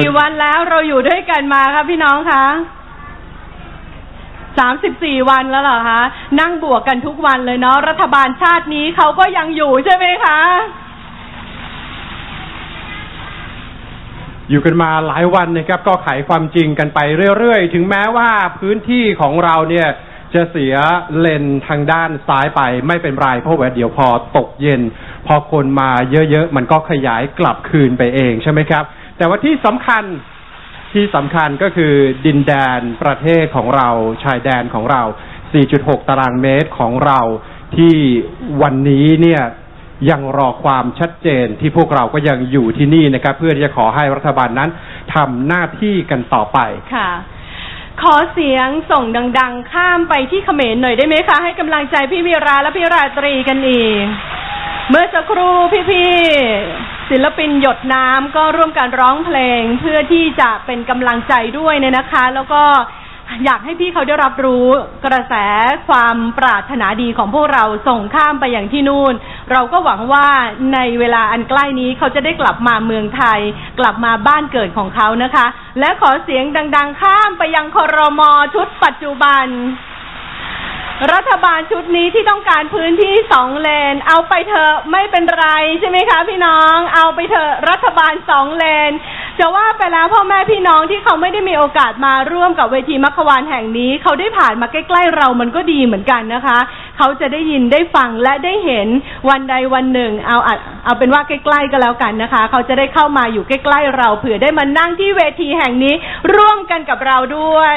กี่วันแล้วเราอยู่ด้วยกันมาครับพี่น้องคะสามสิบสี่วันแล้วเหรอคะ นั่งบวกกันทุกวันเลยเนาะรัฐบาลชาตินี้เขาก็ยังอยู่ใช่ไหมคะ อยู่กันมาหลายวันนะครับ ก็ไขความจริงกันไปเรื่อยๆ ถึงแม้ว่าพื้นที่ของเราเนี่ย จะเสียเลนทางด้านซ้ายไปไม่เป็นไรเพราะว่าเดี๋ยวพอตกเย็น พอคนมาเยอะๆ มันก็ขยายกลับคืนไปเองใช่ไหมครับ แต่ว่าที่สำคัญที่สำคัญก็คือดินแดนประเทศของเราชายแดนของเรา 4.6 ตารางเมตรของเราที่วันนี้เนี่ยยังรอความชัดเจนที่พวกเราก็ยังอยู่ที่นี่นะครับ เพื่อที่จะขอให้รัฐบาลนั้นทำหน้าที่กันต่อไปค่ะ ขอเสียงส่งดัง ๆ ข้ามไปที่เขมรหน่อยได้ไหมคะ ให้กำลังใจพี่วีราและพี่ราตรีกันอีก เมื่อสักครู่พี่ๆ ศิลปินหยดน้ำก็ร่วมกันร้องเพลงเพื่อที่จะเป็นกำลังใจด้วยเนี่ยนะคะ แล้วก็อยากให้พี่เขาได้รับรู้กระแสความปรารถนาดีของพวกเราส่งข้ามไปอย่างที่นู่น เราก็หวังว่าในเวลาอันใกล้นี้เขาจะได้กลับมาเมืองไทย กลับมาบ้านเกิดของเขานะคะ และขอเสียงดัง ๆ ข้ามไปยังคอรมอชุดปัจจุบัน รัฐบาลชุดนี้ที่ต้องการพื้นที่สองเลน เอาไปเถอะไม่เป็นไรใช่ไหมคะ พี่น้องเอาไปเถอะรัฐบาลสองเลน จะว่าไปแล้วพ่อแม่พี่น้องที่เขาไม่ได้มีโอกาสมาร่วมกับเวทีมัคควานแห่งนี้ เขาได้ผ่านมาใกล้ๆเรามันก็ดีเหมือนกันนะคะ เขาจะได้ยินได้ฟังและได้เห็นวันใดวันหนึ่ง เอาเอาเป็นว่าใกล้ๆก็แล้วกันนะคะ เขาจะได้เข้ามาอยู่ใกล้ๆเราเผื่อได้มานั่งที่เวทีแห่งนี้ร่วมกันกับเราด้วย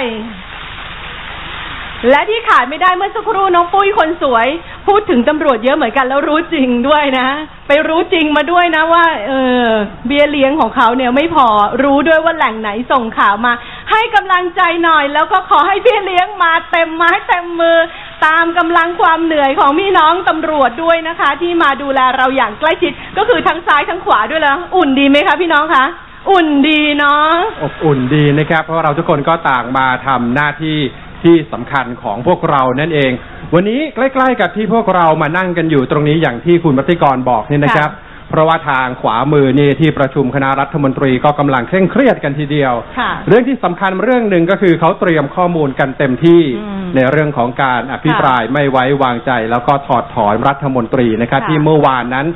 และที่ขาดไม่ได้เมื่อสักครู่น้องปุ้ยคนสวย พูดถึงตำรวจเยอะเหมือนกันแล้วรู้จริงด้วยนะ ไปรู้จริงมาด้วยนะว่า เออ เบียเลี้ยงของเขาเนี่ยไม่พอรู้ด้วยว่าแหล่งไหนส่งข่าวมา ให้กำลังใจหน่อย แล้วก็ขอให้เบี้ยเลี้ยงมาเต็มไม้เต็มมือ ตามกำลังความเหนื่อยของพี่น้องตำรวจด้วยนะคะ ที่มาดูแลเราอย่างใกล้ชิดก็คือทั้งซ้ายทั้งขวาด้วยแล้วอุ่นดีไหมคะพี่น้องคะอุ่นดีเนาะอบอุ่นดีนะครับ เพราะเราทุกคนก็ต่างมาทำหน้าที่ ที่สำคัญของพวกเรานั่นเอง วันนี้ใกล้ ๆ กับที่พวกเรามานั่งกันอยู่ตรงนี้อย่างที่คุณมัติกรบอกนี่นะครับ เพราะว่าทางขวามือนี่ที่ประชุมคณะรัฐมนตรีก็กำลังเคร่งเครียดกันทีเดียวค่ะเรื่องที่สำคัญเรื่องหนึ่งก็คือเขาเตรียมข้อมูลกันเต็มที่อืมในเรื่องของการอภิปรายไม่ไว้วางใจ แล้วก็ถอดถอนรัฐมนตรีนะครับค่ะที่เมื่อวานนั้น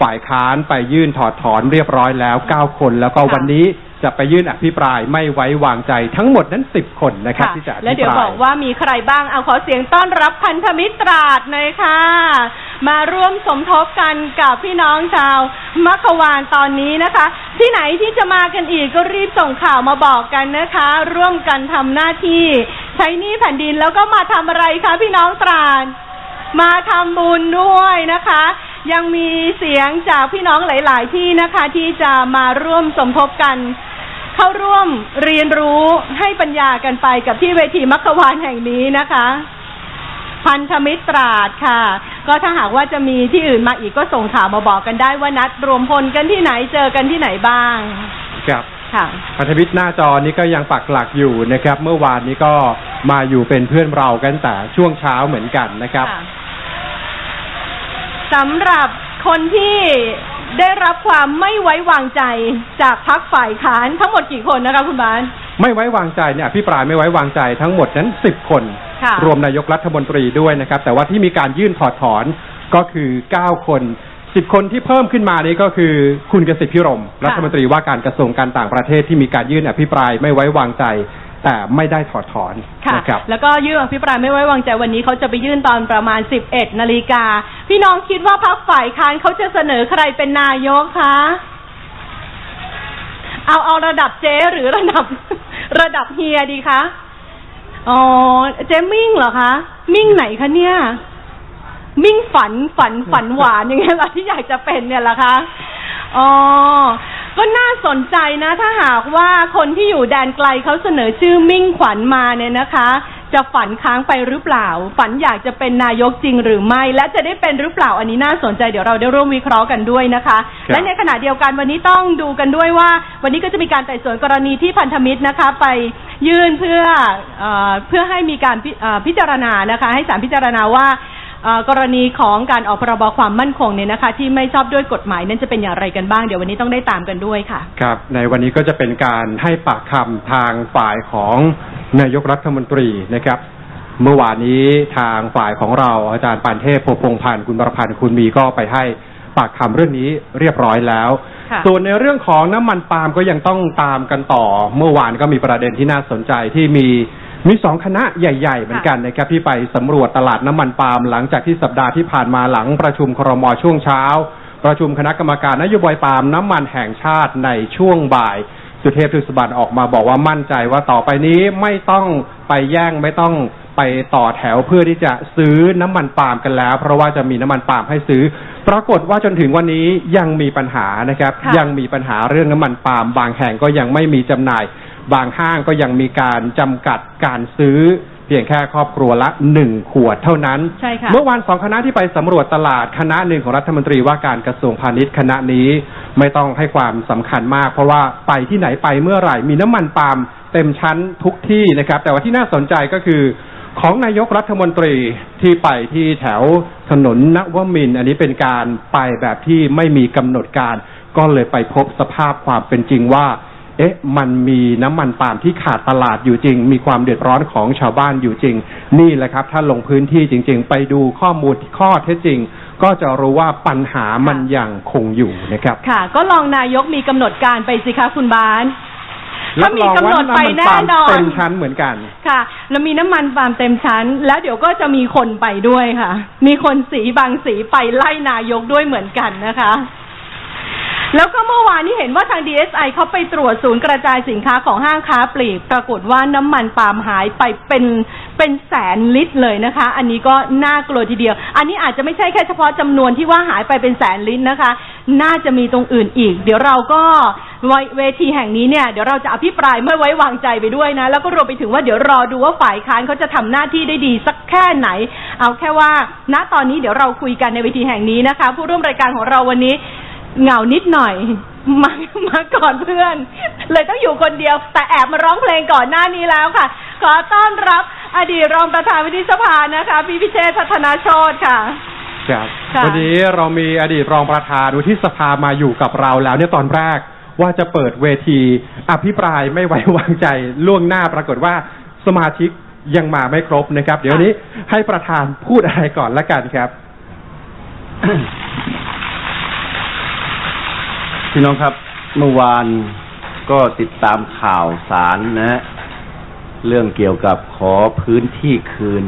ฝ่ายค้านไปยื่นถอดถอนเรียบร้อยแล้ว 9 คน แล้วก็ค่ะวันนี้ จะไปยื่นอภิปรายไม่ไว้วางใจทั้งหมดนั้น10คนนะครับค่ะที่จะอภิปราย แล้วเดี๋ยวบอกว่ามีใครบ้างเอาขอเสียงต้อนรับพันธมิตรตราดหน่อยค่ะ มาร่วมสมทบกันกับพี่น้องชาวมัคควานตอนนี้นะคะ ที่ไหนที่จะมากันอีกก็รีบส่งข่าวมาบอกกันนะคะ ร่วมกันทำหน้าที่ ใช้หนี้แผ่นดินแล้วก็มาทำอะไรคะพี่น้องตราดมาทำบุญด้วยนะคะ ยังมีเสียงจากพี่น้องหลาย ๆ ที่นะคะ ที่จะมาร่วมสมทบกัน เข้าร่วมเรียนรู้ให้ปัญญากันไปกับที่เวทีมัคควานแห่งนี้นะคะ พันธมิตรตราดค่ะ ก็ถ้าหากว่าจะมีที่อื่นมาอีกก็ส่งข่าวมาบอกกันได้ว่านัดรวมพลกันที่ไหนเจอกันที่ไหนบ้างครับค่ะพันธมิตรหน้าจอนี้ก็ยังปักหลักอยู่นะครับ เมื่อวานนี้ก็มาอยู่เป็นเพื่อนเรากันแต่ช่วงเช้าเหมือนกันนะครับค่ะสำหรับคนที่ ได้รับความไม่ไว้วางใจจากพรรคฝ่ายค้านทั้งหมดกี่คนนะคะคุณบานไม่ไว้วางใจเนี่ยอภิปรายไม่ไว้วางใจทั้งหมดนั้น10คนค่ะรวมนายกรัฐมนตรีด้วยนะครับ แต่ว่าที่มีการยื่นถอดถอนก็คือ9คน10คนที่เพิ่มขึ้นมานี้ก็คือคุณกสิทธิ์พิรม รัฐมนตรีว่าการกระทรวงการต่างประเทศที่มีการยื่นอภิปรายไม่ไว้วางใจ แต่ไม่ได้ถอดถอนค่ะนะครับ แล้วก็ยื่นอภิปรายไม่ไว้วางใจวันนี้เขาจะไปยื่นตอนประมาณ 11นาฬิกาพี่น้องคิดว่าพรรคฝ่ายค้านเขาจะเสนอใครเป็นนายกคะเอาเอาระดับเจ๊หรือระดับระดับเฮียดีคะอ๋อเจ๊มิ่งเหรอคะ มิ่งไหนคะเนี่ย มิ่งฝันฝันฝันหวานอย่างเงี้ยเหรอที่อยากจะเป็นเนี่ยเหรอคะอ๋อ ก็น่าสนใจนะ ถ้าหากว่าคนที่อยู่แดนไกลเขาเสนอชื่อมิ่งขวัญมาเนี่ยนะคะ จะฝันค้างไปหรือเปล่า ฝันอยากจะเป็นนายกจริงหรือไม่ และจะได้เป็นหรือเปล่าอันนี้น่าสนใจเดี๋ยวเราได้ร่วมวิเคราะห์กันด้วยนะคะครับและในขณะเดียวกันวันนี้ต้องดูกันด้วยว่า วันนี้ก็จะมีการไต่สวนกรณีที่พันธมิตรนะคะ ไปยื่นเพื่อเออเพื่อให้มีการพิเอ่อพิจารณานะคะ ให้ศาลพิจารณาว่าเอ่อ กรณีของการออกพรบความมั่นคงเนี่ยนะคะ ที่ไม่ชอบด้วยกฎหมายนั้นจะเป็นอย่างไรกันบ้างเดี๋ยววันนี้ต้องได้ตามกันด้วยค่ะ ครับ ในวันนี้ก็จะเป็นการให้ปากคำทางฝ่ายของนายกรัฐมนตรีนะครับ เมื่อวานนี้ทางฝ่ายของเราอาจารย์ปานเทพโพพงพันธ์คุณประพันธ์คุณมีก็ไปให้ปากคำเรื่องนี้เรียบร้อยแล้วค่ะส่วนในเรื่องของน้ำมันปาล์มก็ยังต้องตามกันต่อ เมื่อวานก็มีประเด็นที่น่าสนใจที่มี มีสองคณะใหญ่ๆ เหมือนกันนะครับที่ไปสำรวจตลาดน้ำมันปาล์มหลังจากที่สัปดาห์ที่ผ่านมาหลังประชุมครมช่วงเช้า ประชุมคณะกรรมการนโยบายปาล์มน้ำมันแห่งชาติในช่วงบ่าย สุเทพทุสบันออกมาบอกว่ามั่นใจว่าต่อไปนี้ไม่ต้องไปแย่งไม่ต้องไปต่อแถวเพื่อที่จะซื้อน้ำมันปาล์มกันแล้ว เพราะว่าจะมีน้ำมันปาล์มให้ซื้อ ปรากฏว่าจนถึงวันนี้ยังมีปัญหานะครับ ยังมีปัญหาเรื่องน้ำมันปาล์มบางแห่งก็ยังไม่มีจำหน่าย บางห้างก็ยังมีการจำกัดการซื้อ เพียงแค่ครอบครัวละหนึ่งขวดเท่านั้น ใช่ค่ะ เมื่อวานสองคณะที่ไปสำรวจตลาดคณะหนึ่งของรัฐมนตรีว่าการกระทรวงพาณิชย์คณะนี้ไม่ต้องให้ความสำคัญมาก เพราะว่าไปที่ไหนไปเมื่อไหร่มีน้ำมันปาล์มเต็มชั้นทุกที่นะครับ แต่ว่าที่น่าสนใจก็คือของนายกรัฐมนตรีที่ไปที่แถวถนนนวมินทร์อันนี้เป็นการไปแบบที่ไม่มีกำหนดการ ก็เลยไปพบสภาพความเป็นจริงว่า เอ๊ะ มันมีน้ำมันปาล์มที่ขาดตลาดอยู่จริง มีความเดือดร้อนของชาวบ้านอยู่จริง นี่แหละครับ ถ้าลงพื้นที่จริง ๆ ไปดูข้อมูลข้อเท็จจริง ก็จะรู้ว่าปัญหามันยังคงอยู่นะครับ ค่ะ ก็ลองนายกมีกำหนดการไปสิคะคุณบานรัถ้าบมีรองกำหว่านดน้ำไปมันแน่ปาล์มนอนเต็มชั้นเหมือนกัน ค่ะ แล้วมีน้ำมันปาล์มเต็มชั้น แล้วเดี๋ยวก็จะมีคนไปด้วยค่ะ มีคนสีบางสีไปไล่นายกด้วยเหมือนกันนะคะ แล้วก็เมื่อวานนี้เห็นว่าทาง DSI เขาไปตรวจศูนย์กระจายสินค้าของห้างค้าปลีก ปรากฏว่าน้ำมันปาล์มหายไปเป็นเป็นแสนลิตรเลยนะคะ อันนี้ก็น่ากลัวทีเดียว อันนี้อาจจะไม่ใช่แค่เฉพาะจำนวนที่ว่าหายไปเป็นแสนลิตรนะคะ น่าจะมีตรงอื่นอีก เดี๋ยวเราก็เวทีแห่งนี้เนี่ยเดี๋ยวเราจะอภิปรายไม่ไว้วางใจไปด้วยนะ แล้วก็รวมไปถึงว่าเดี๋ยวรอดูว่าฝ่ายค้านเขาจะทำหน้าที่ได้ดีสักแค่ไหน เอาแค่ว่า ณตอนนี้เดี๋ยวเราคุยกันในเวทีแห่งนี้นะคะ ผู้ร่วมรายการของเราวันนี้ เหงานิดหน่อยมามาก่อนเพื่อน เลยต้องอยู่คนเดียว แต่แอบมาร้องเพลงก่อนหน้านี้แล้วค่ะ ขอต้อนรับอดีตรองประธานวิทยสภานะคะ พี่พิเชษฐ์พัฒนาโชตค่ะครับค่ะวันนี้เรามีอดีตรองประธานวุฒิสภามาอยู่กับเราแล้วเนี่ยตอนแรกว่าจะเปิดเวทีอภิปรายไม่ไว้วางใจล่วงหน้าปรากฏว่าสมาชิกยังมาไม่ครบนะครับ เดี๋ยววันนี้ให้ประธานพูดอะไรก่อนละกันครับ พี่น้องครับ เมื่อวานก็ติดตามข่าวสารนะฮะเรื่องเกี่ยวกับขอพื้นที่คืน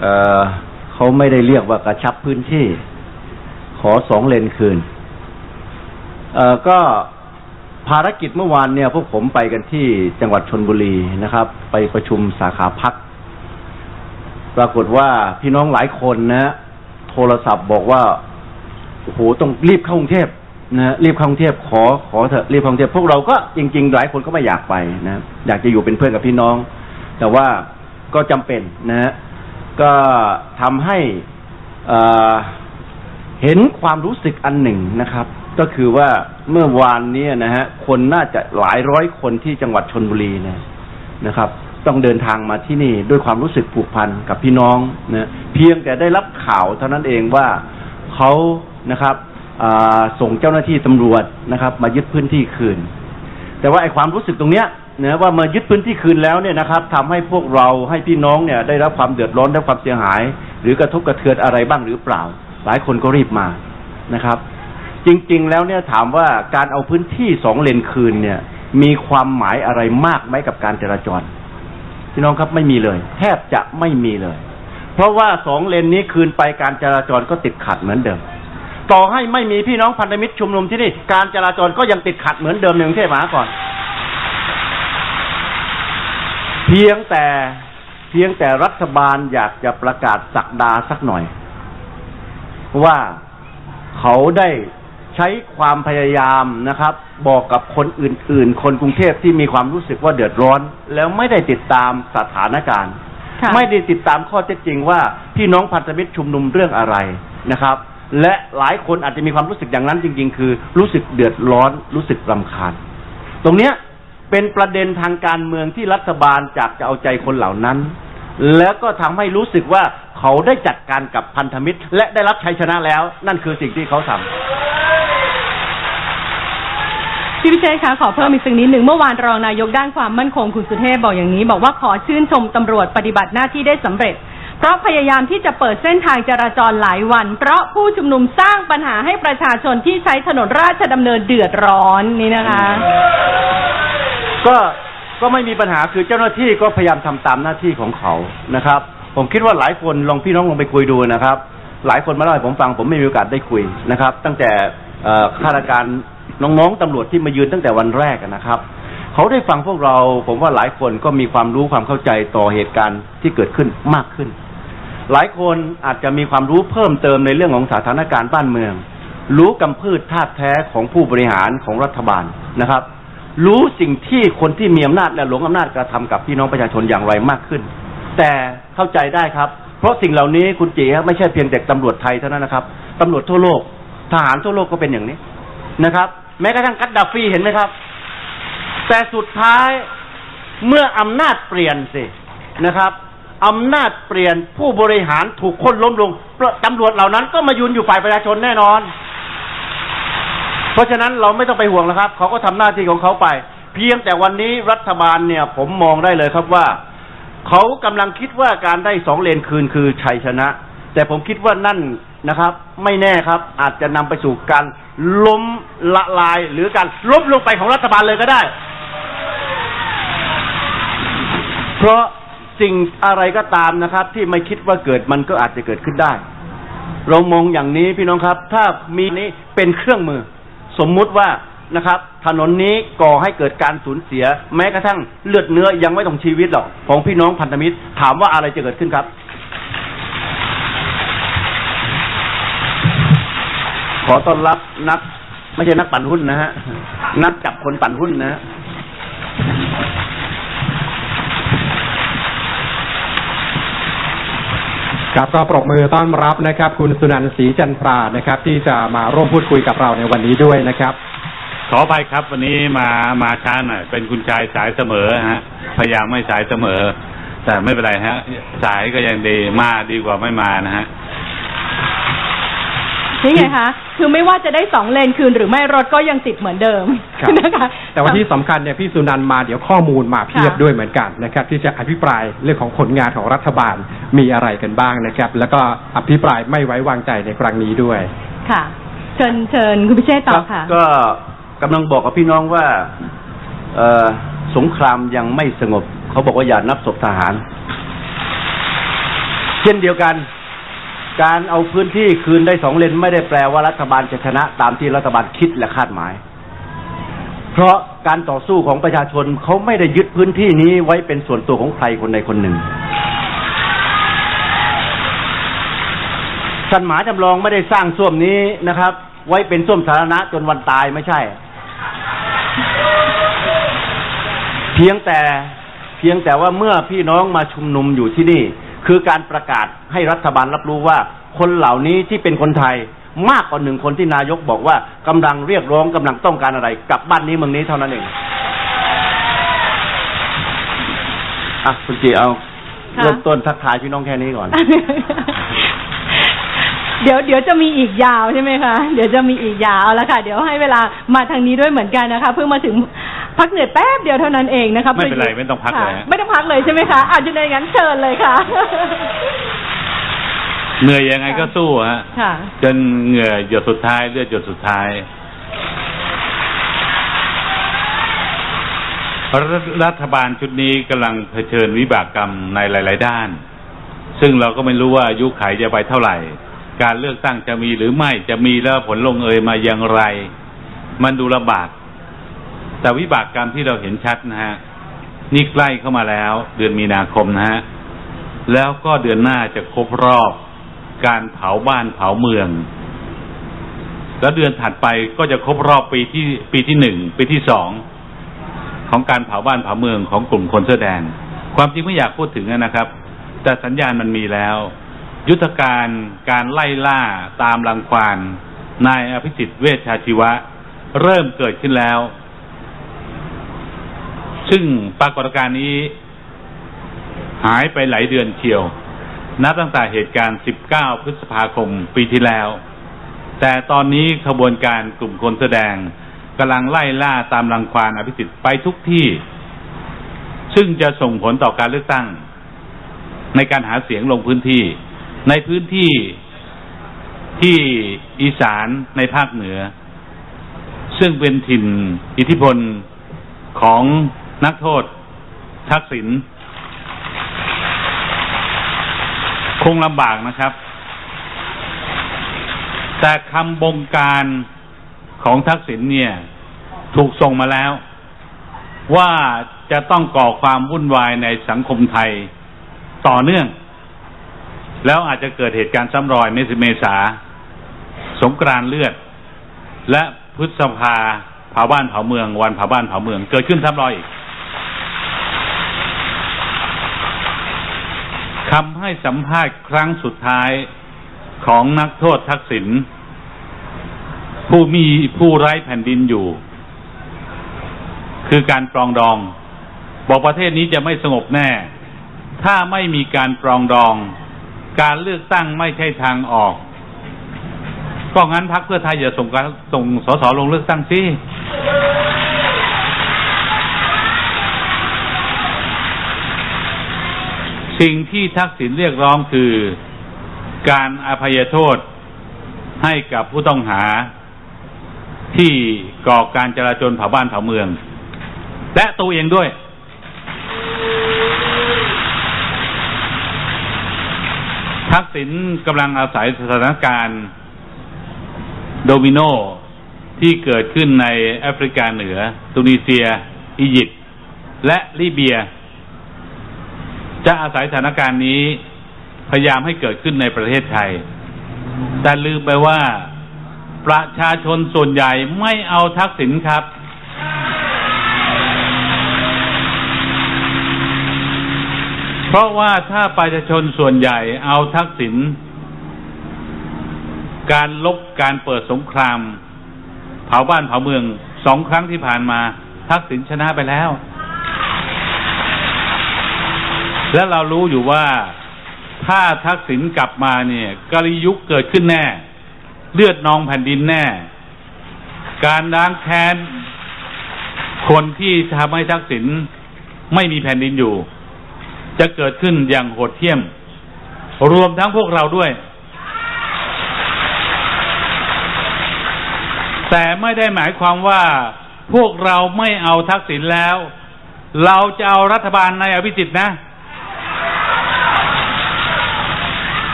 เอ่อเขาไม่ได้เรียกว่ากระชับพื้นที่ ขอสองเลนคืน เอ่อก็ภารกิจเมื่อวานเนี่ย พวกผมไปกันที่จังหวัดชนบุรีนะครับ ไปประชุมสาขาพัก ปรากฏว่าพี่น้องหลายคนนะฮะโทรศัพท์บอกว่าโอ้โหต้องรีบเข้ากรุงเทพ นะรีบเข้ากรุงเทพขอขอเถอะรีบเข้ากรุงเทพพวกเราก็จริง ๆ หลายคนก็ไม่อยากไปนะอยากจะอยู่เป็นเพื่อนกับพี่น้อง แต่ว่าก็จำเป็นนะฮะก็ทำให้เอ่อเห็นความรู้สึกอันหนึ่งนะครับ ก็คือว่าเมื่อวานนี้นะฮะคนน่าจะหลายร้อยคนที่จังหวัดชนบุรีนะนะครับ ต้องเดินทางมาที่นี่ ด้วยความรู้สึกผูกพันกับพี่น้องนะเพียงแต่ได้รับข่าวเท่านั้นเองว่าเขานะครับ ส่งเจ้าหน้าที่ตำรวจนะครับ มายึดพื้นที่คืน แต่ว่าไอ้ความรู้สึกตรงเนี้ยนะว่ามายึดพื้นที่คืนแล้วเนี่ยนะครับทำให้พวกเราให้พี่น้องเนี่ย ได้รับความเดือดร้อนได้ความเสียหาย หรือกระทบกระเทือนอะไรบ้างหรือเปล่า หลายคนก็รีบมานะครับ จริง ๆ แล้วเนี่ยถามว่าการเอาพื้นที่สองเลนคืนเนี่ย มีความหมายอะไรมากไหมกับการจราจร พี่น้องครับไม่มีเลย แทบจะไม่มีเลย เพราะว่าสองเลนนี้คืนไปการจราจรก็ติดขัดเหมือนเดิม ต่อให้ไม่มีพี่น้องพันธมิตรชุมนุมที่นี่การจราจรก็ยังติดขัดเหมือนเดิมในกรุงเทพมหานครเพียงแต่เพียงแต่รัฐบาลอยากจะประกาศสักดาสักหน่อย ว่าเขาได้ใช้ความพยายามนะครับ บอกกับคนอื่น ๆ คนกรุงเทพที่มีความรู้สึกว่าเดือดร้อน แล้วไม่ได้ติดตามสถานการณ์ค่ะไม่ได้ติดตามข้อเท็จจริงว่าพี่น้องพันธมิตรชุมนุมเรื่องอะไรนะครับ และหลายคนอาจจะมีความรู้สึกอย่างนั้นจริง ๆ คือรู้สึกเดือดร้อนรู้สึกรำคาญ ตรงเนี้ยเป็นประเด็นทางการเมืองที่รัฐบาลจากจะเอาใจคนเหล่านั้น แล้วก็ทำให้รู้สึกว่าเขาได้จัดการกับพันธมิตร และได้รับชัยชนะแล้ว นั่นคือสิ่งที่เขาทำพี่พิเชษคะขอเพิ่มอีกสักนิดหนึ่งเมื่อวานรองนายกด้านความมั่นคงคุณสุเทพบอกอย่างนี้ บอกว่าขอชื่นชมตำรวจปฏิบัติหน้าที่ได้สำเร็จ เพราะพยายามที่จะเปิดเส้นทางจราจรหลายวัน เพราะผู้ชุมนุมสร้างปัญหาให้ประชาชนที่ใช้ถนนราชดำเนินเดือดร้อนนี่นะคะ ก็ก็ไม่มีปัญหาคือเจ้าหน้าที่ก็พยายามทำตามหน้าที่ของเขานะครับ ผมคิดว่าหลายคนลองพี่น้องลองไปคุยดูนะครับ หลายคนมาเล่าให้ผมฟังผมไม่มีโอกาสได้คุยนะครับ ตั้งแต่ข้าราชการน้องๆตำรวจที่มายืนตั้งแต่วันแรกนะครับเขาได้ฟังพวกเราผมว่าหลายคนก็มีความรู้ความเข้าใจต่อเหตุการณ์ที่เกิดขึ้นมากขึ้น หลายคนอาจจะมีความรู้เพิ่มเติมในเรื่องของสถานการณ์บ้านเมือง รู้กำพืชธาตุแท้ของผู้บริหารของรัฐบาลนะครับ รู้สิ่งที่คนที่มีอำนาจและหลงอำนาจกระทำกับพี่น้องประชาชนอย่างไรมากขึ้น แต่เข้าใจได้ครับ เพราะสิ่งเหล่านี้คุณจีครับไม่ใช่เพียงแต่ตำรวจไทยเท่านั้นนะครับตำรวจทั่วโลก ทหารทั่วโลกก็เป็นอย่างนี้นะครับ แม้กระทั่งกัดดาฟีเห็นไหมครับ แต่สุดท้ายเมื่ออำนาจเปลี่ยนสินะครับ อำนาจเปลี่ยนผู้บริหารถูกคนล้มลงตำรวจเหล่านั้นก็มายืนอยู่ฝ่ายประชาชนแน่นอน เพราะฉะนั้นเราไม่ต้องไปห่วงแล้วครับ เขาก็ทำหน้าที่ของเขาไป เพียงแต่วันนี้รัฐบาลเนี่ย ผมมองได้เลยครับว่า เขากำลังคิดว่าการได้สองเลนคืนคือชัยชนะ แต่ผมคิดว่านั่นนะครับ ไม่แน่ครับ อาจจะนำไปสู่การล้มละลายหรือการล้มลงไปของรัฐบาลเลยก็ได้ เพราะ สิ่งอะไรก็ตามนะครับ ที่ไม่คิดว่าเกิดมันก็อาจจะเกิดขึ้นได้ เรามองอย่างนี้พี่น้องครับ ถ้ามีนี้เป็นเครื่องมือ สมมุติว่านะครับ ถนนนี้ก่อให้เกิดการสูญเสีย แม้กระทั่งเลือดเนื้อยังไม่ต้องชีวิตหรอกของพี่น้องพันธมิตร ถามว่าอะไรจะเกิดขึ้นครับ ขอต้อนรับนัก ไม่ใช่นักปั่นหุ้นนะฮะนักจับคนปั่นหุ้นนะฮะ ครับก็ปรบมือต้อนรับนะครับ คุณสุนันท์ศรีจันทรานะครับ ที่จะมาร่วมพูดคุยกับเราในวันนี้ด้วยนะครับ ขออภัยครับวันนี้มามาช้าหน่อยเป็นคุณชายสายเสมอฮะพยายามไม่สายเสมอ แต่ไม่เป็นไรฮะ สายก็ยังดีมาดีกว่าไม่มานะฮะ นี่ไงคะ คือไม่ว่าจะได้สองเลนคืนหรือไม่รถก็ยังติดเหมือนเดิมครับนะคะแต่ว่าที่สำคัญเนี่ยพี่สุนันท์มาเดี๋ยวข้อมูลมาเพียบค่ะด้วยเหมือนกันนะครับ ที่จะอภิปรายเรื่องของผลงานของรัฐบาลมีอะไรกันบ้างนะครับ แล้วก็อภิปรายไม่ไว้วางใจในครั้งนี้ด้วย ค่ะ เชิญเชิญคุณพิเชษต่อค่ะ ก็กำลังบอกกับพี่น้องว่าเออสงครามยังไม่สงบ เขาบอกว่าอย่านับศพทหาร เช่นเดียวกัน การเอาพื้นที่คืนได้สองเลนไม่ได้แปลว่ารัฐบาลจะชนะตามที่รัฐบาลคิดและคาดหมาย เพราะการต่อสู้ของประชาชนเขาไม่ได้ยึดพื้นที่นี้ไว้เป็นส่วนตัวของใครคนใดคนหนึ่งสันหมาจำลองไม่ได้สร้างส้วมนี้นะครับ ไว้เป็นส้วมสาธารณะจนวันตายไม่ใช่ เพียงแต่เพียงแต่ว่าเมื่อพี่น้องมาชุมนุมอยู่ที่นี่ คือการประกาศให้รัฐบาลรับรู้ว่า คนเหล่านี้ที่เป็นคนไทยมากกว่าหนึ่งคนที่นายกบอกว่ากำลังเรียกร้องกำลังต้องการอะไรกลับบ้านนี้เมืองนี้เท่านั้นเองอะคุณจีเอาค่ะเริ่มต้นทักทายพี่น้องแค่นี้ก่อน เดี๋ยวเดี๋ยวจะมีอีกยาวใช่ไหมคะ เดี๋ยวจะมีอีกยาวแล้วค่ะ เดี๋ยวให้เวลามาทางนี้ด้วยเหมือนกันนะคะ เพิ่งมาถึง พักเหนื่อยแป๊บเดียวเท่านั้นเองนะคะไม่เป็นไรไม่ต้องพักเลยค่ะฮะไม่ต้องพักเลยใช่ไหมคะอาจจะในงั้นเชิญเลยค่ะ เหนื่อยยังไงก็สู้ฮะค่ะจนเหงื่อหยดสุดท้ายเลือดหยดสุดท้ายรัฐรัฐบาลชุดนี้กำลังเผชิญวิบากกรรมในหลาย ๆ ด้าน ซึ่งเราก็ไม่รู้ว่าอายุไขจะไปเท่าไหร่ การเลือกตั้งจะมีหรือไม่จะมีแล้วผลลงเอยมาอย่างไร มันดูลำบาก แต่วิบากกรรมที่เราเห็นชัดนะฮะนี่ใกล้เข้ามาแล้ว เดือนมีนาคมนะฮะแล้วก็เดือนหน้าจะครบรอบ การเผาบ้านเผาเมือง แล้วเดือนถัดไปก็จะครบรอบปีที่ปีที่หนึ่งปีที่สองของการเผาบ้านเผาเมืองของกลุ่มคนเสื้อแดง ความจริงไม่อยากพูดถึงนะครับ แต่สัญญาณมันมีแล้ว ยุทธการการไล่ล่าตามรังควานนายอภิสิทธิ์เวชชาชีวะ เริ่มเกิดขึ้นแล้ว ซึ่งปรากฏการณ์นี้หายไปหลายเดือนเชียว นับตั้งแต่เหตุการณ์ 19 พฤษภาคมปีที่แล้ว แต่ตอนนี้ขบวนการกลุ่มคนแสดงกำลังไล่ล่าตามรังควานอภิสิทธิ์ไปทุกที่ ซึ่งจะส่งผลต่อการเลือกตั้ง ในการหาเสียงลงพื้นที่ ในพื้นที่ที่อีสานในภาคเหนือ ซึ่งเป็นถิ่นอิทธิพลของ นักโทษ ทักษิณคงลำบากนะครับ แต่คำบงการของทักษิณเนี่ย ถูกส่งมาแล้ว ว่าจะต้องก่อความวุ่นวายในสังคมไทยต่อเนื่อง แล้วอาจจะเกิดเหตุการณ์ซ้ำรอยเมษเมษา สงกรานเลือด และพฤษภาเผาบ้านเผาเมือง วันเผาบ้านเผาเมือง เกิดขึ้นซ้ำรอยอีก คำให้สัมภาษณ์ครั้งสุดท้ายของนักโทษทักษิณผู้มีผู้ไร้แผ่นดินอยู่ คือการปรองดอง บอกประเทศนี้จะไม่สงบแน่ ถ้าไม่มีการปรองดอง การเลือกตั้งไม่ใช่ทางออกก็งั้นพักเพื่อไทยอย่าส่งการส่งสสลงเลือกตั้งสิ สิ่งที่ทักษิณเรียกร้องคือการอภัยโทษให้กับผู้ต้องหาที่ก่อการจราจรเผาบ้านเผาเมือง และตัวเองด้วย ทักษิณกำลังอาศัยสถานการณ์โดมิโนที่เกิดขึ้นในแอฟริกาเหนือ ตุนิเซีย อียิปต์และลิเบีย จะอาศัยสถานการณ์นี้พยายามให้เกิดขึ้นในประเทศไทย แต่ลืมไปว่า ประชาชนส่วนใหญ่ไม่เอาทักษิณครับ เพราะว่าถ้าประชาชนส่วนใหญ่เอาทักษิณการลบการเปิดสงคราม เผาบ้านเผาเมืองสองครั้งที่ผ่านมา ทักษิณชนะไปแล้ว และเรารู้อยู่ว่าถ้าทักษิณกลับมาเนี่ยกริยุคเกิดขึ้นแน่ เลือดนองแผ่นดินแน่ การล้างแค้นคนที่ทำให้ทักษิณไม่มีแผ่นดินอยู่ จะเกิดขึ้นอย่างโหดเหี้ยม รวมทั้งพวกเราด้วย แต่ไม่ได้หมายความว่าพวกเราไม่เอาทักษิณแล้ว เราจะเอารัฐบาลในอภิสิทธิ์นะ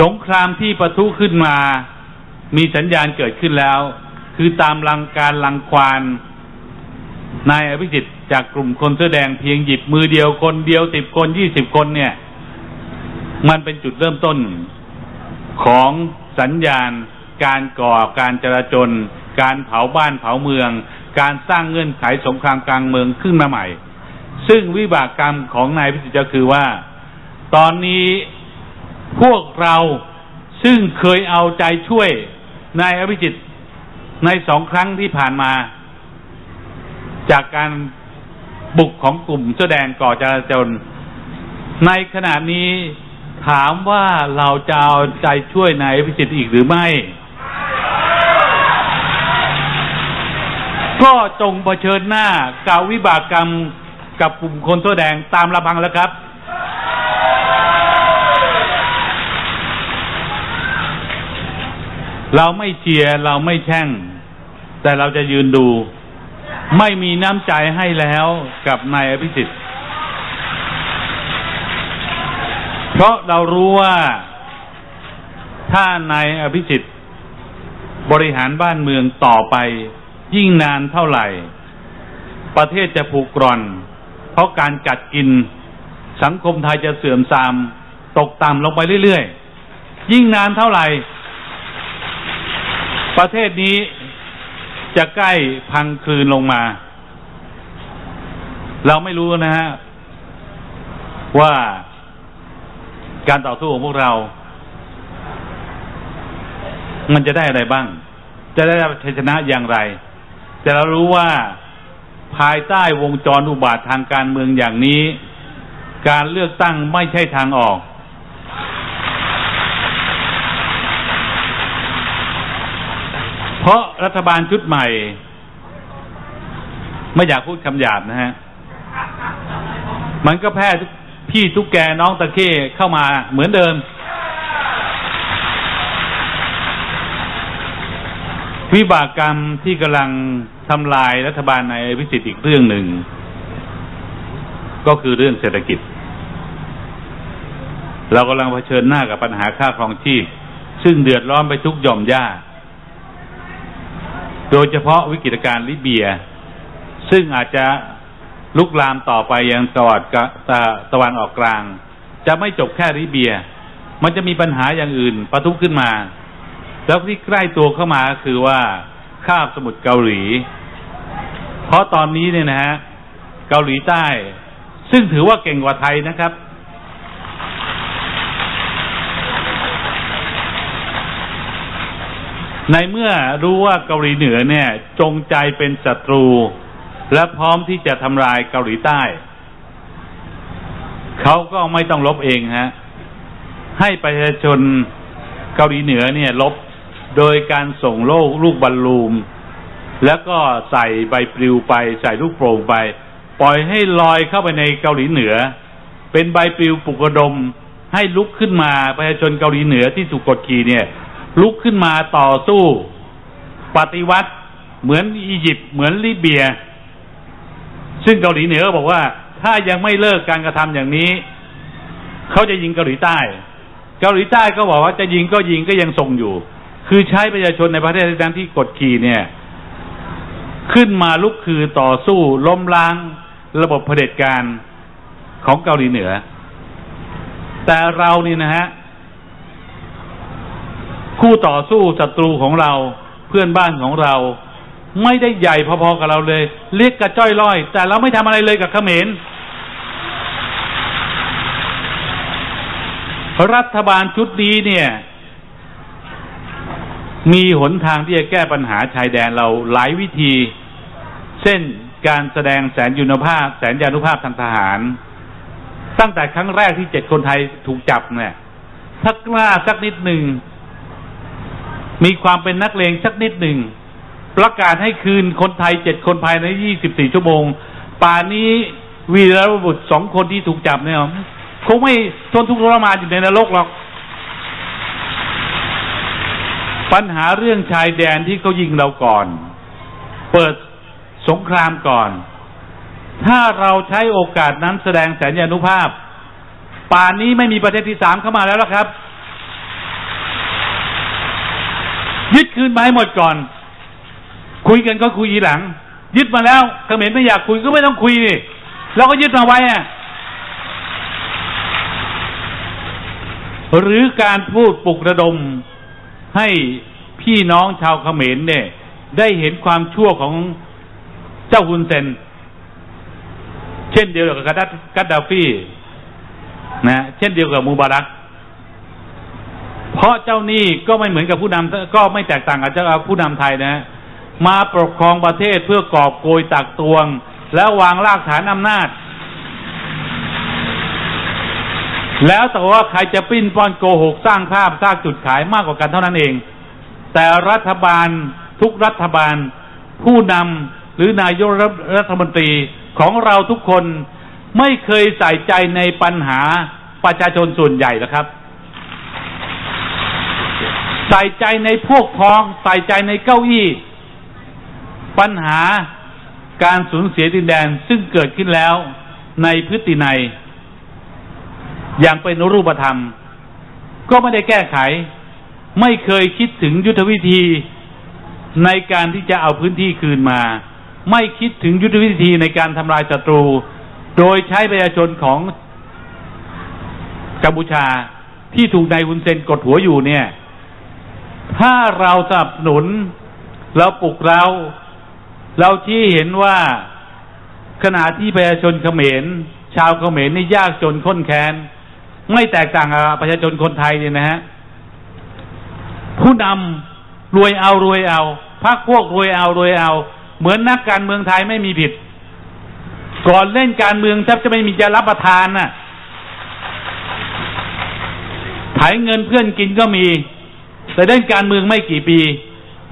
สงครามที่ประทุขึ้นมา มีสัญญาณเกิดขึ้นแล้ว คือตามลังการลังควานนายอภิสิทธิ์จากกลุ่มคนเสื้อแดงเพียงหยิบมือเดียวคนเดียวสิบคนยี่สิบคนเนี่ย มันเป็นจุดเริ่มต้นของสัญญาณ การก่อการจราจรการเผาบ้านเผาเมือง การสร้างเงื่อนไขสงครามกลางเมืองขึ้นมาใหม่ ซึ่งวิบากกรรมของนายพิสิทธิ์ก็คือว่า ตอนนี้ พวกเราซึ่งเคยเอาใจช่วยนายอภิจิตในสองครั้งที่ผ่านมา จากการบุกของกลุ่มเสื้อแดงก่อจราจรในขณะนี้ถามว่าเราจะเอาใจช่วยนายอภิจิตอีกหรือไม่ ก็จงเผชิญหน้ากับวิบากกรรมกับกลุ่มคนเสื้อแดงตามลำพังแล้วครับ เราไม่เชียร์เราไม่แช่ง แต่เราจะยืนดู ไม่มีน้ำใจให้แล้วกับนายอภิสิทธิ์เพราะเรารู้ว่าถ้านายอภิสิทธิ์บริหารบ้านเมืองต่อไป ยิ่งนานเท่าไหร่ ประเทศจะผูกกร่อน เพราะการกัดกินสังคมไทยจะเสื่อมทราม ตกต่ำลงไปเรื่อยๆ ยิ่งนานเท่าไหร่ ประเทศนี้จะใกล้พังคลืนลงมา เราไม่รู้นะฮะ ว่าการต่อสู้ของพวกเรา มันจะได้อะไรบ้าง จะได้ชัยชนะอย่างไร แต่เรารู้ว่าภายใต้วงจรอุบาททางการเมืองอย่างนี้ การเลือกตั้งไม่ใช่ทางออก เพราะรัฐบาลชุดใหม่ ไม่อยากพูดคำหยาบนะฮะ มันก็แพ้พี่ทุกแกน้องตะเข้เข้ามาเหมือนเดิม วิบากกรรมที่กำลังทำลายรัฐบาลในวิสิทธิ์อีกเรื่องหนึ่ง ก็คือเรื่องเศรษฐกิจ เรากำลังเผชิญหน้ากับปัญหาค่าครองชีพ ซึ่งเดือดร้อนไปทุกหย่อมย่า โดยเฉพาะวิกฤตการณ์ลิเบีย ซึ่งอาจจะลุกลามต่อไปยังตะวันตะวันออกกลาง จะไม่จบแค่ลิเบีย มันจะมีปัญหาอย่างอื่นประทุขึ้นมา แล้วที่ใกล้ตัวเข้ามาก็คือว่าคาบสมุทรเกาหลี เพราะตอนนี้เนี่ยนะฮะเกาหลีใต้ ซึ่งถือว่าเก่งกว่าไทยนะครับ ในเมื่อรู้ว่าเกาหลีเหนือเนี่ย จงใจเป็นศัตรู และพร้อมที่จะทำลายเกาหลีใต้ เขาก็ไม่ต้องลบเองฮะ ให้ประชาชนเกาหลีเหนือเนี่ยลบโดยการส่งโลกลูกบอลลูม แล้วก็ใส่ใบปลิวไป ใส่ลูกโป่งไป ปล่อยให้ลอยเข้าไปในเกาหลีเหนือ เป็นใบปลิวปลุกระดม ให้ลุกขึ้นมาประชาชนเกาหลีเหนือที่ถูกกดขี่เนี่ย ลุกขึ้นมาต่อสู้ ปฏิวัติเหมือนอียิปต์เหมือนลิเบีย ซึ่งเกาหลีเหนือบอกว่า ถ้ายังไม่เลิกการกระทำอย่างนี้ เขาจะยิงเกาหลีใต้ เกาหลีใต้ก็บอกว่าจะยิงก็ยิงก็ยังทรงอยู่ คือใช้ประชาชนในประเทศนั้นที่กดขี่เนี่ย ขึ้นมาลุกคือต่อสู้ล้มล้างระบบเผด็จการของเกาหลีเหนือ แต่เรานี่นะฮะ คู่ต่อสู้ศัตรูของเราเพื่อนบ้านของเรา ไม่ได้ใหญ่พอๆกับเราเลยเรียกกระจ้อยร้อย แต่เราไม่ทำอะไรเลยกับเขมรรัฐบาลชุดนี้เนี่ย มีหนทางที่จะแก้ปัญหาชายแดนเราหลายวิธี เช่นการแสดงแสนยุนภาพ แสนยานุภาพทางทหาร ตั้งแต่ครั้งแรกที่เจ็ดคนไทยถูกจับเนี่ย ถ้ากล้าสักนิดหนึ่ง มีความเป็นนักเลงสักนิดหนึ่ง ประกาศให้คืนคนไทยเจ็ดคนภายในยี่สิบสี่ชั่วโมง ป่านนี้วีรบุตรสองคนที่ถูกจับเนี่ยคงไม่ทนทุกข์ทรมานอยู่ในนรกหรอก ปัญหาเรื่องชายแดนที่เขายิงเราก่อน เปิดสงครามก่อน ถ้าเราใช้โอกาสนั้นแสดงแสนยานุภาพ ป่านนี้ไม่มีประเทศที่สามเข้ามาแล้วละครับ ยึดคืนมาให้หมดก่อน คุยกันก็คุยทีหลัง ยึดมาแล้วเขมรไม่อยากคุยก็ไม่ต้องคุยนี่เราก็ยึดมาไว้อะหรือการพูดปลุกระดมให้พี่น้องชาวเขมรเนี่ย ได้เห็นความชั่วของเจ้าฮุนเซน เช่นเดียวกับกัดดาฟีนะ เช่นเดียวกับมูบารัก เพราะเจ้านี่ก็ไม่เหมือนกับผู้นำก็ไม่แตกต่างกับเจ้าผู้นำไทยนะ มาปกครองประเทศเพื่อกอบโกยตักตวง แล้ววางรากฐานอำนาจ แล้วแต่ว่าใครจะปิ้นป้อนโกหกสร้างภาพสร้างจุดขายมากกว่ากันเท่านั้นเอง แต่รัฐบาลทุกรัฐบาล ผู้นำหรือนายกรัฐมนตรีของเราทุกคนไม่เคยใส่ใจในปัญหาประชาชนส่วนใหญ่นะครับ ใส่ใจในพวกพ้อง ใส่ใจในเก้าอี้ ปัญหาการสูญเสียดินแดนซึ่งเกิดขึ้นแล้วในพฤตินัยอย่างเป็นรูปธรรม ก็ไม่ได้แก้ไข ไม่เคยคิดถึงยุทธวิธีในการที่จะเอาพื้นที่คืนมา ไม่คิดถึงยุทธวิธีในการทำลายศัตรู โดยใช้ประชาชนของกัมพูชาที่ถูกนายฮุนเซนกดหัวอยู่เนี่ย ถ้าเราสนับสนุน เราปลุกเรา เราที่เห็นว่าขณะที่ประชาชนเขมร ชาวเขมรนี่ยากจนข้นแค้น ไม่แตกต่างกับประชาชนคนไทยเนี่ยนะฮะผู้นำรวยเอารวยเอาพรรคพวกรวยเอารวยเอา เหมือนนักการเมืองไทยไม่มีผิด ก่อนเล่นการเมืองแทบจะไม่มีจะรับประทานน่ะไถเงินเพื่อนกินก็มี แต่เล่นการเมืองไม่กี่ปี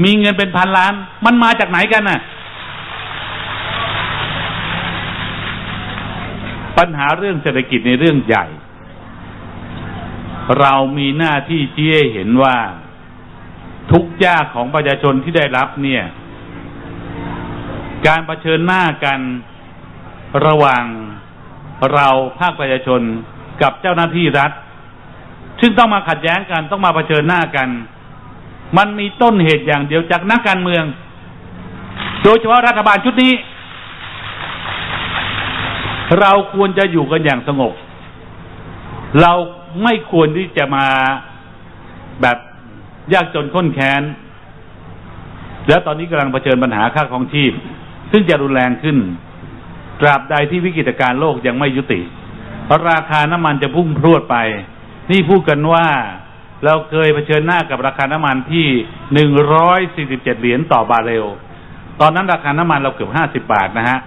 มีเงินเป็นพันล้าน มันมาจากไหนกันน่ะ ปัญหาเรื่องเศรษฐกิจในเรื่องใหญ่ เรามีหน้าที่ที่ให้เห็นว่าทุกยากของประชาชนที่ได้รับเนี่ย การรเผชิญหน้ากันระหว่างเราภาคประชาชนกับเจ้าหน้าที่รัฐ ซึ่งต้องมาขัดแย้งกันต้องมาเผชิญหน้ากัน มันมีต้นเหตุอย่างเดียวจากนักการเมือง โดยเฉพาะรัฐบาลชุดนี้ เราควรจะอยู่กันอย่างสงบ เราไม่ควรที่จะมาแบบยากจนข้นแค้น แล้วตอนนี้กำลังเผชิญปัญหาค่าของชีพ ซึ่งจะรุนแรงขึ้น ตราบใดที่วิกฤตการณ์โลกยังไม่ยุติ ราคาน้ำมันจะพุ่งพรวดไป นี่พูดกันว่าเราเคยเผชิญหน้ากับราคาน้ำมันที่หนึ่งร้อยสี่สิบเจ็ดเหรียญต่อบาร์เรล ตอนนั้นราคาน้ำมันเราเกือบห้าสิบาทนะฮะ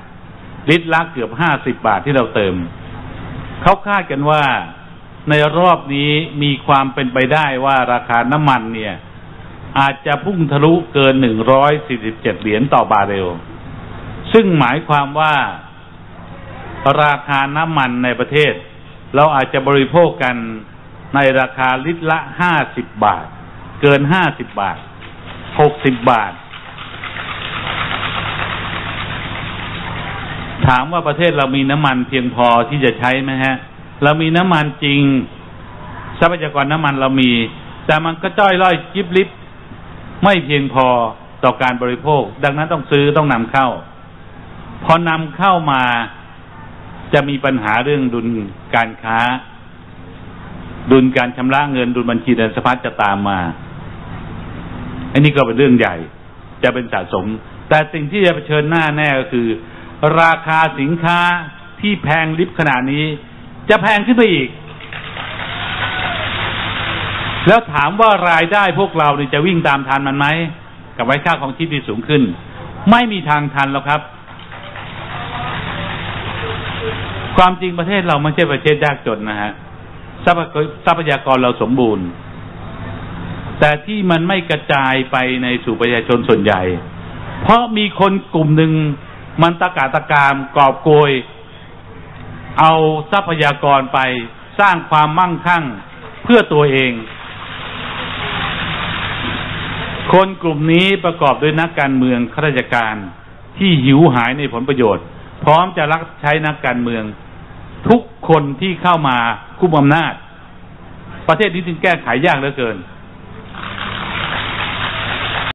ลิตรละเกือบห้าสิบบาทที่เราเติม เขาคาดกันว่าในรอบนี้มีความเป็นไปได้ว่าราคาน้ำมันเนี่ย อาจจะพุ่งทะลุเกินหนึ่งร้อยสี่สิบเจ็ดเหรียญต่อบาร์เรล ซึ่งหมายความว่าราคาน้ำมันในประเทศ เราอาจจะบริโภคกัน ในราคาลิตรละห้าสิบบาท เกินห้าสิบบาทหกสิบบาท ถามว่าประเทศเรามีน้ำมันเพียงพอที่จะใช้ไหมฮะ เรามีน้ำมันจริง ทรัพยากรน้ำมันเรามี แต่มันก็จ้อยล่อยยิบลิบไม่เพียงพอต่อการบริโภค ดังนั้นต้องซื้อต้องนำเข้า พอนำเข้ามาจะมีปัญหาเรื่องดุลการค้า ดุลการชำระเงินดุลบัญชีเดินสะพัดจะตามมา อันนี้ก็เป็นเรื่องใหญ่ จะเป็นสะสม แต่สิ่งที่จะเผชิญหน้าแน่ก็คือ ราคาสินค้าที่แพงลิบขนาดนี้ จะแพงขึ้นไปอีก แล้วถามว่ารายได้พวกเราเนี่ยจะวิ่งตามทันมันไหม กับไว้ค่าของชีพที่สูงขึ้น ไม่มีทางทันแล้วครับ ความจริงประเทศเราไม่ใช่ประเทศยากจนนะฮะ ทรัพยากรทรัพยากรเราสมบูรณ์ แต่ที่มันไม่กระจายไปในสู่ประชาชนส่วนใหญ่ เพราะมีคนกลุ่มหนึ่งมันตะกาตะกามกอบโกย เอาทรัพยากรไปสร้างความมั่งคั่งเพื่อตัวเอง คนกลุ่มนี้ประกอบด้วยนักการเมืองข้าราชการที่หิวหายในผลประโยชน์ พร้อมจะรักใช้นักการเมือง ทุกคนที่เข้ามาคุมอำนาจ ประเทศนี้จึงแก้ไขยากเหลือเกิน